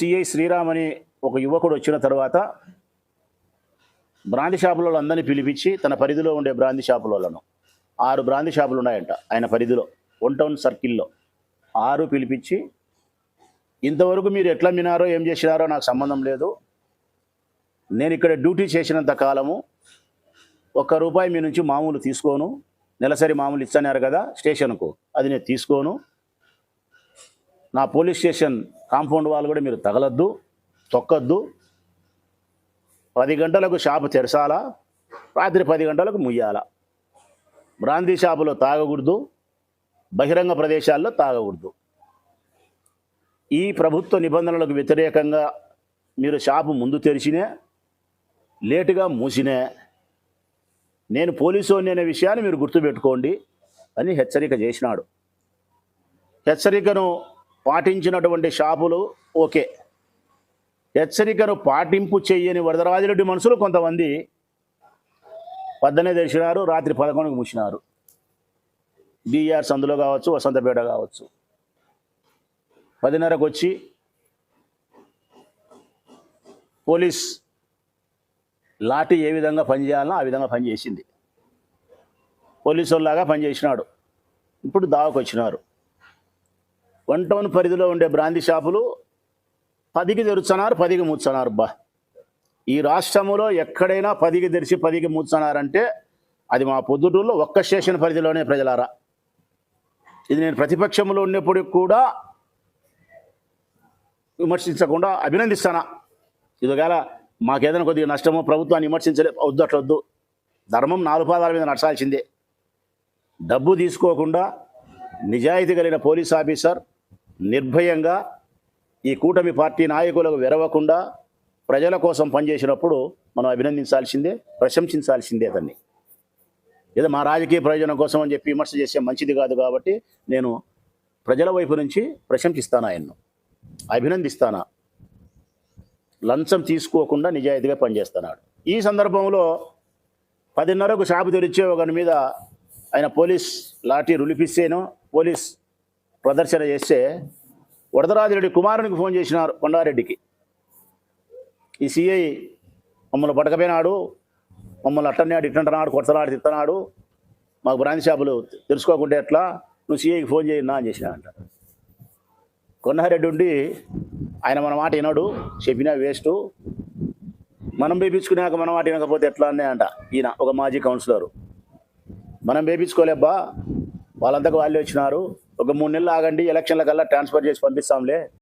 CI Sriram అనే ఒక యువకుడు వచ్చిన తర్వాత బ్రాంతి షాపులలో అందరినీ పిలిపించి తన పరిధిలో ఉండే బ్రాంతి షాపులను ఆరు బ్రాంతి షాపులు ఉన్నాయంట ఆయన పరిధిలో వన్ టౌన్ సర్కిల్లో ఆరు పిలిపించి ఇంతవరకు మీరు ఎట్లా మినారో ఏం చేసినారో నాకు సంబంధం లేదు. నేను ఇక్కడ డ్యూటీ చేసినంత కాలము ఒక్క రూపాయి మీ నుంచి మామూలు తీసుకోను. నెలసరి మామూలు ఇచ్చన్నారు కదా స్టేషన్కు. అది నేను తీసుకోను. నా పోలీస్ స్టేషన్ కాంపౌండ్ వాళ్ళు కూడా మీరు తగలద్దు తొక్కద్దు. పది గంటలకు షాపు తెరసాలా రాత్రి పది గంటలకు ముయ్యాల. బ్రాందీ షాపులో తాగకూడదు బహిరంగ ప్రదేశాల్లో తాగకూడదు. ఈ ప్రభుత్వ నిబంధనలకు వ్యతిరేకంగా మీరు షాపు ముందు తెరిచినే లేటుగా మూసినే. నేను పోలీసుని అనే విషయాన్ని మీరు గుర్తుపెట్టుకోండి అని హెచ్చరిక చేసినాడు. హెచ్చరికను పాటించినటువంటి షాపులు ఓకే. హెచ్చరికను పాటింపు చేయని వరదరాజిరెడ్డి మనుషులు కొంతమంది పద్దనే తెరిచినారు రాత్రి పదకొండుకు మూసినారు డిఆర్ సందులో కావచ్చు వసంతపేట కావచ్చు. పదిన్నరకు వచ్చి పోలీస్ లాఠీ ఏ విధంగా పనిచేయాలనో ఆ విధంగా పనిచేసింది. పోలీసు వాళ్ళలాగా పనిచేసినాడు. ఇప్పుడు దావకొచ్చినారు. వన్ టౌన్ పరిధిలో ఉండే బ్రాంతి షాపులు పదికి తెరుచున్నారు పదికి మూర్చున్నారు బా. ఈ రాష్ట్రంలో ఎక్కడైనా పదికి తెరిచి పదికి మూర్చున్నారంటే అది మా పొద్దుటూరులో ఒక్క స్టేషన్ పరిధిలోనే ప్రజలారా. ఇది నేను ప్రతిపక్షంలో ఉన్నప్పుడు కూడా విమర్శించకుండా అభినందిస్తానా. ఇదిగాల మాకేదైనా కొద్దిగా నష్టమో ప్రభుత్వాన్ని విమర్శించలే వద్దు వద్దు ధర్మం నాలుగు పాదాల మీద నడచాల్సిందే. డబ్బు తీసుకోకుండా నిజాయితీ కలిగిన పోలీస్ ఆఫీసర్ నిర్భయంగా ఈ కూటమి పార్టీ నాయకులకు వెరవకుండా ప్రజల కోసం పనిచేసినప్పుడు మనం అభినందించాల్సిందే ప్రశంసించాల్సిందే దాన్ని లేదా మా రాజకీయ ప్రయోజనం కోసం అని చెప్పి విమర్శ చేసే మంచిది కాదు కాబట్టి నేను ప్రజల వైపు నుంచి ప్రశంసిస్తాను ఆయన్ను. అభినందిస్తానా. లంచం తీసుకోకుండా నిజాయితీగా పనిచేస్తున్నాడు. ఈ సందర్భంలో పదిన్నరకు షాపు తెరిచే ఒకని మీద ఆయన పోలీస్ లాఠీ రులిపిస్తేనో పోలీస్ ప్రదర్శన చేస్తే వరదరాజిరెడ్డి కుమారునికి ఫోన్ చేసినారు కొండారెడ్డికి. ఈ సిఐ మమ్మల్ని పట్టకపోయినాడు మమ్మల్ని అట్టన్నాడు ఇట్టంటున్నాడు కొడతనాడు తిత్తనాడు మాకు బ్రాంచ్ షాపులు తెలుసుకోకుంటే ఎట్లా? నువ్వు సిఐకి ఫోన్ చేయన్నా అని చేసినా అంట కొండారెడ్డి ఉండి ఆయన మన మాట వినడు చెప్పినా వేస్ట్. మనం వేపించుకున్నాక మన మాట వినకపోతే ఎట్లా అనే అంట ఈయన ఒక మాజీ కౌన్సిలరు. మనం వేపించుకోలేబ్బా వాళ్ళంతకు వాళ్ళే వచ్చినారు. ఒక మూడు నెలలు ఆగండి ఎలక్షన్ల కల్లా ట్రాన్స్ఫర్ చేసి పంపిస్తాంలే.